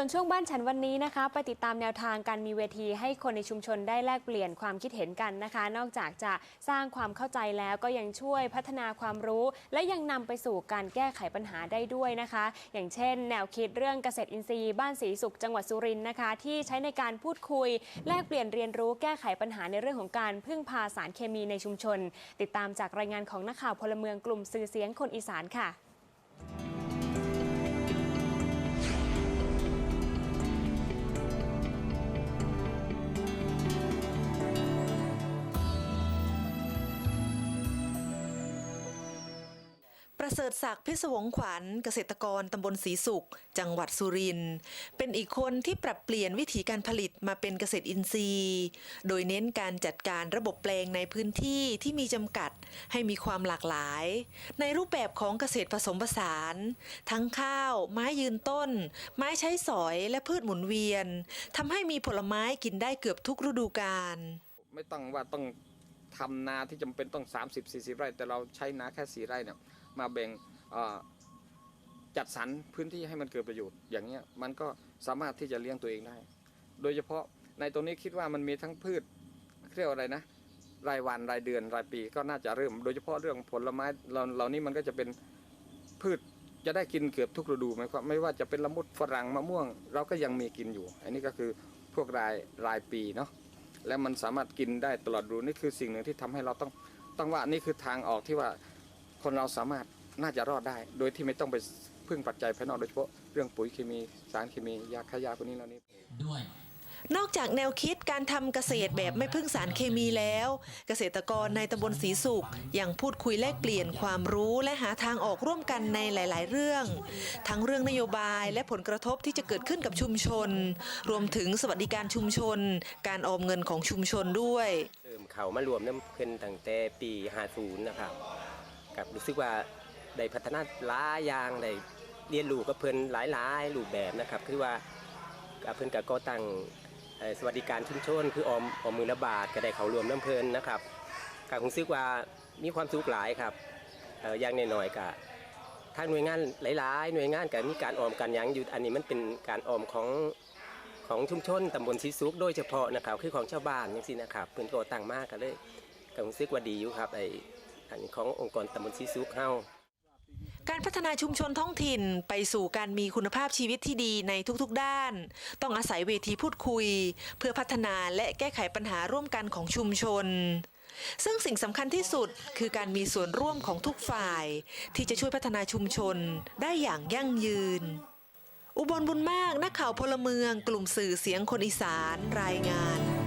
ส่วนช่วงบ้านฉันวันนี้นะคะ ไปติดตามแนวทางการมีเวทีให้คนในชุมชนได้แลกเปลี่ยนความคิดเห็นกันนะคะ นอกจากจะสร้างความเข้าใจแล้วก็ยังช่วยพัฒนาความรู้ และยังนำไปสู่การแก้ไขปัญหาได้ด้วยนะคะ อย่างเช่น แนวคิดเรื่องเกษตรอินทรีย์บ้านศรีสุขจังหวัดสุรินทร์นะคะ ที่ใช้ในการพูดคุย แลกเปลี่ยนเรียนรู้แก้ไขปัญหาในเรื่องของการพึ่งพาสารเคมีในชุมชน ติดตามจากรายงานของนักข่าวพลเมืองกลุ่มสื่อเสียงคนอีสานค่ะ ประเสริฐศักดิ์พิศวงขวัญเกษตรกรตำบลศรีสุข จังหวัดสุรินทร์เป็นอีกคนที่ปรับเปลี่ยนวิธีการผลิตมาเป็นเกษตรอินทรีย์ โดยเน้นการจัดการระบบแปลงในพื้นที่ที่มีจำกัดให้มีความหลากหลาย ในรูปแบบของเกษตรผสมผสาน ทั้งข้าว ไม้ยืนต้น ไม้ใช้สอยและพืชหมุนเวียนทำให้มีผลไม้กินได้เกือบทุกฤดูกาลไม่ต้องว่าต้องทำนาที่จำเป็นต้อง 30 40 ไร่ แต่เราใช้นาแค่ 4 ไร่เนี่ย มาแบ่งจัดสรรพื้นที่ให้มันเกิดประโยชน์อย่างเงี้ยมันก็สามารถที่จะเลี้ยงตัวเองได้ โดยเฉพาะในตรงนี้คิดว่ามันมีทั้งพืชเรียกว่าอะไรนะ รายวันรายเดือนรายปีก็น่าจะเริ่ม โดยเฉพาะเรื่องผลไม้เราเหล่านี้มันก็จะเป็นพืชจะได้กินเกือบทุกฤดูไหมครับไม่ว่าจะเป็นละมุดฝรั่งมะม่วง เราก็ยังมีกินอยู่ อันนี้ก็คือพวกรายรายปีเนาะแล้วมันสามารถกินได้ตลอดรูนี่คือสิ่งหนึ่งที่ทำให้เราต้องต้องว่านี่คือทางออกที่ว่า คนเราสามารถน่าจะรอดได้ โดยที่ไม่ต้องไปพึ่งปัจจัยภายนอกโดยเฉพาะเรื่องปุ๋ยเคมีสารเคมียาฆ่าหญ้าพวกนี้เหล่านี้ด้วย นอกจากแนวคิดการทำเกษตรแบบไม่พึ่งสารเคมีแล้ว เกษตรกรในตำบลศรีสุขยังพูดคุยแลกเปลี่ยนความรู้และหาทางออกร่วมกันในหลาย ๆ เรื่อง ทั้งเรื่องนโยบายและผลกระทบที่จะเกิดขึ้นกับชุมชน รวมถึงสวัสดิการชุมชน การออมเงินของชุมชนด้วย เริ่มเขามารวมน้ำเพิ่นตั้งแต่ปี50นะครับ กับรู้สึกว่าได้พัฒนาหลายอย่างได้เรียนรู้กับเพิ่นหลายๆรูปแบบนะครับ คือว่ากับเพิ่นก็ก่อตั้งสวัสดิการชุมชน คือออมออมมือละบาทก็ได้เขารวมน้ำเพลินนะครับก็รู้สึกว่ามีความสุขหลายครับอย่างน้อยๆก็ทางหน่วยงานหลาย ๆ หน่วยงานก็มีการออมกันยังอยู่อันนี้มันเป็นการออมของของชุมชนตำบลซีซุกโดยเฉพาะนะครับคือของชาวบ้านอย่างนี้นะครับเพิ่นก็ตั้งมากกันเลยก็รู้สึกว่าดีอยู่ครับไอ อันขององค์กรตำบลซีซุกเฮาการพัฒนาชุมชนท้องถิ่นไปสู่การมีคุณภาพชีวิตที่ดีในทุกๆด้าน ต้องอาศัยเวทีพูดคุย เพื่อพัฒนาและแก้ไขปัญหาร่วมกันของชุมชน ซึ่งสิ่งสำคัญที่สุดคือการมีส่วนร่วมของทุกฝ่าย ที่จะช่วยพัฒนาชุมชนได้อย่างยั่งยืน อุบลบุญมากนักข่าวพลเมือง กลุ่มสื่อเสียงคนอีสานรายงาน